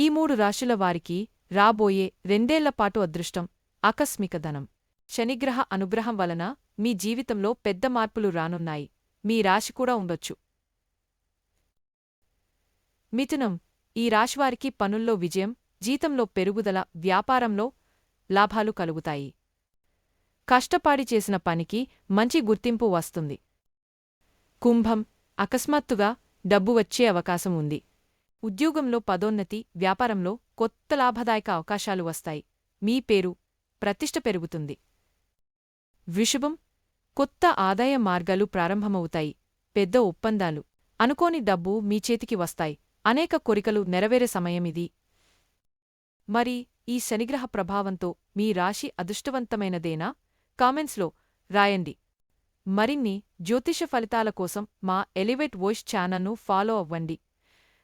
ఈ మూడు రాశుల వారికి రాబోయే రెండేళ్ళపాటు అదృష్టం ఆకస్మిక ధనం శనిగ్రహ అనుగ్రహం వలన మీ జీవితంలో పెద్ద మార్పులు రానున్నాయి. మీ రాశి కూడా ఉండొచ్చు. మిథునం. ఈ రాశివారికి పనుల్లో విజయం జీతంలో పెరుగుదల వ్యాపారంలో లాభాలు కలుగుతాయి. కష్టపాడి చేసిన పనికి మంచి గుర్తింపు వస్తుంది. కుంభం. అకస్మాత్తుగా డబ్బు వచ్చే అవకాశం ఉంది. ఉద్యోగంలో పదోన్నతి వ్యాపారంలో కొత్త లాభదాయక అవకాశాలు వస్తాయి. మీ పేరు ప్రతిష్ట పెరుగుతుంది. వృషభం కొత్త ఆదాయ మార్గాలు ప్రారంభమవుతాయి. పెద్ద ఒప్పందాలు అనుకోని డబ్బు మీ చేతికి వస్తాయి. అనేక కోరికలు నెరవేరే సమయమిది మరి ఈ శనిగ్రహ ప్రభావంతో మీ రాశి అదృష్టవంతమైనదేనా? కామెంట్స్లో రాయండి. మరిన్ని జ్యోతిష ఫలితాల కోసం మా ఎలివేట్ వాయిస్ ఛానల్ను ఫాలో అవ్వండి.